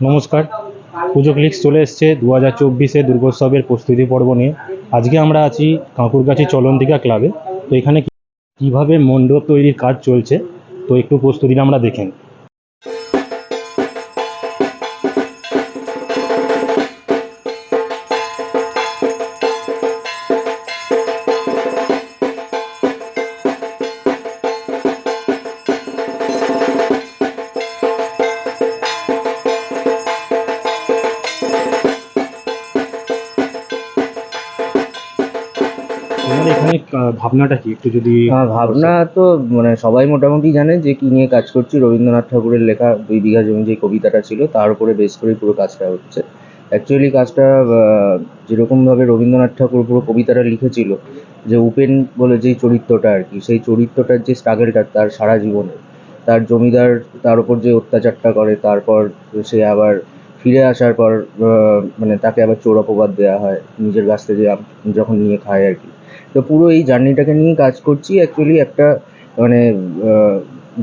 নমস্কার। পুজো ক্লিক্স চলে এসছে দু হাজার চব্বিশে দুর্গোৎসবের প্রস্তুতি পর্ব নিয়ে। আজকে আমরা আছি কাঁকুরগাছি চলন্তিকা ক্লাবে তো এখানে কীভাবে মণ্ডপ তৈরির কাজ চলছে? তো একটু প্রস্তুতিটা আমরা দেখেন তোমার এখানে ভাবনাটা কি? একটু যদি ভাবনা তো মানে সবাই মোটামুটি জানে যে কি নিয়ে কাজ করছি। রবীন্দ্রনাথ ঠাকুরের লেখা, দুই বিঘা জমি যে কবিতাটা ছিল, তার উপরে বেস করেই পুরো কাজটা হচ্ছে। অ্যাকচুয়ালি কাজটা যেরকমভাবে রবীন্দ্রনাথ ঠাকুর পুরো কবিতাটা লিখেছিল, যে উপেন বলে যেই চরিত্রটা আর কি, সেই চরিত্রটার যে স্ট্রাগলটা তার সারা জীবনে, তার জমিদার তার উপর যে অত্যাচারটা করে, তারপর সে আবার ফিরে আসার পর মানে তাকে আবার চোর অপবাদ দেওয়া হয়, নিজের কাছ থেকে যখন নিয়ে খায় আর কি। তো পুরো এই জার্নিটাকে নিয়ে কাজ করছি। অ্যাকচুয়ালি একটা মানে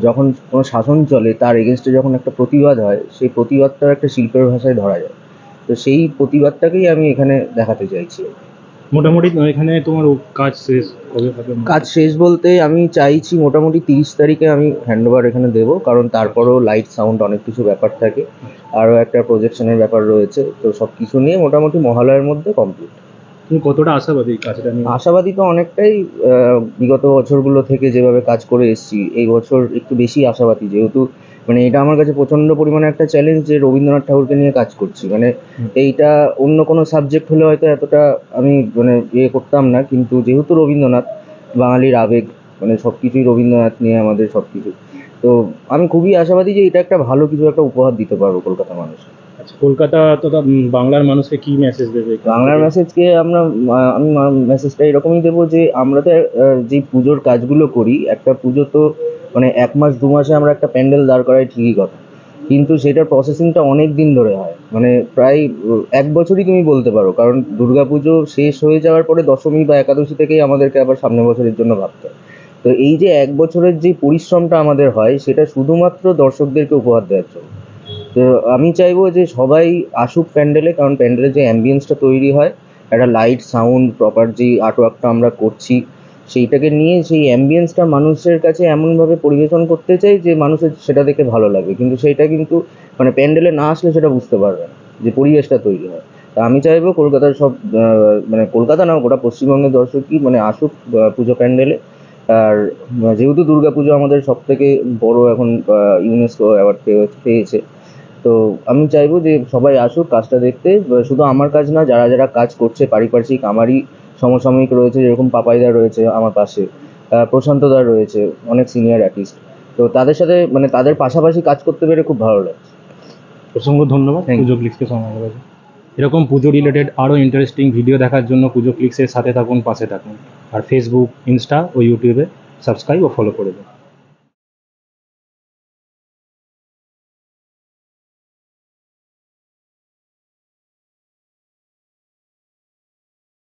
যখন কোনো শাসন চলে তার এগেনস্টে যখন একটা প্রতিবাদ হয় সেই প্রতিবাদটা একটা শিল্পের ভাষায় ধরা যায়। তো সেই প্রতিবাদটাকেই আমি এখানে দেখাতে চাইছি মোটামুটি এখানে তোমার কাজ শেষ কবে হবে? কাজ শেষ বলতে আমি চাইছি মোটামুটি তিরিশ তারিখে আমি হ্যান্ডওভার এখানে দেবো কারণ তারপরেও লাইট সাউন্ড অনেক কিছু ব্যাপার থাকে। আরও একটা প্রজেকশনের ব্যাপার রয়েছে তো সব কিছু নিয়ে মোটামুটি মহালয়ের মধ্যে কমপ্লিট তুমি কতটা আশাবাদী কাজটা নিয়ে? আশাবাদী তো অনেকটাই বিগত বছরগুলো থেকে যেভাবে কাজ করে এসেছি এই বছর একটু বেশি আশাবাদী যেহেতু মানে এটা আমার কাছে প্রচণ্ড পরিমাণে একটা চ্যালেঞ্জ যে রবীন্দ্রনাথ ঠাকুরকে নিয়ে কাজ করছি। মানে এইটা অন্য কোনো সাবজেক্ট হলে হয়তো এতটা আমি মানে ইয়ে করতাম না কিন্তু যেহেতু রবীন্দ্রনাথ বাঙালির আবেগ মানে সব কিছুই রবীন্দ্রনাথ নিয়ে আমাদের সব কিছু তো আমি খুবই আশাবাদী যে এটা একটা ভালো কিছু একটা উপহার দিতে পারব কলকাতা মানুষ আচ্ছা কলকাতা তথা বাংলার মানুষকে কি মেসেজ দেবে? বাংলার মেসেজকে আমরা আমি মেসেজটা এরকমই দেবো যে আমরা তো যে পুজোর কাজগুলো করি, একটা পুজো তো মানে এক মাস, দু মাসে আমরা একটা প্যান্ডেল দাঁড় করাই ঠিকই কথা। কিন্তু সেটার প্রসেসিংটা অনেক দিন ধরে হয়। মানে প্রায় এক বছরই তুমি বলতে পারো। কারণ দুর্গাপুজো শেষ হয়ে যাওয়ার পরে দশমী বা একাদশী থেকেই আমাদেরকে আবার সামনের বছরের জন্য ভাবতে হয়। তো এই যে এক বছরের যে পরিশ্রমটা আমাদের হয়, সেটা শুধুমাত্র দর্শকদেরকে উপহার দেওয়ার জন্য। তো আমি চাইব যে সবাই আসুক প্যান্ডেলে, কারণ প্যান্ডেলের যে অ্যাম্বিয়েন্সটা তৈরি হয়, একটা লাইট সাউন্ড প্রপার যে আর্টওয়ার্কটা আমরা করছি, সেইটাকে নিয়ে সেই অ্যাম্বিয়েন্সটা মানুষের কাছে এমনভাবে পরিবেশন করতে চাই যে মানুষের সেটা দেখে ভালো লাগে। কিন্তু সেইটা কিন্তু মানে প্যান্ডেলে না আসলে সেটা বুঝতে পারবে না, যে পরিবেশটা তৈরি হয়। তা আমি চাইব কলকাতার সব মানে কলকাতা না গোটা পশ্চিমবঙ্গের দর্শকই মানে আসুক পুজো প্যান্ডেলে। আর, যেহেতু দুর্গাপুজো আমাদের সব থেকে বড় এখন ইউনেস্কো অ্যাওয়ার্ড পেয়েছে তো আমি চাইব যে সবাই আসুক কাজটা দেখতে শুধু আমার কাজ না যারা যারা কাজ করছে পারিপার্শ্বিক আমারই সমসাময়িক রয়েছে যেরকম পাপাইদা রয়েছে আমার পাশে আহ, প্রশান্তদা রয়েছে অনেক সিনিয়র আর্টিস্ট তো তাদের সাথে মানে তাদের পাশাপাশি কাজ করতে পেরে খুব ভালো লাগছে। অসংখ্য ধন্যবাদ. পুজো ক্লিক্সকে সময় দেওয়ার এরকম পুজো রিলেটেড আরও ইন্টারেস্টিং ভিডিও দেখার জন্য পুজো ক্লিক্সের সাথে থাকুন পাশে থাকুন। আর ফেসবুক ইনস্টা ও ইউটিউবে সাবস্ক্রাইব ও ফলো করে দিন।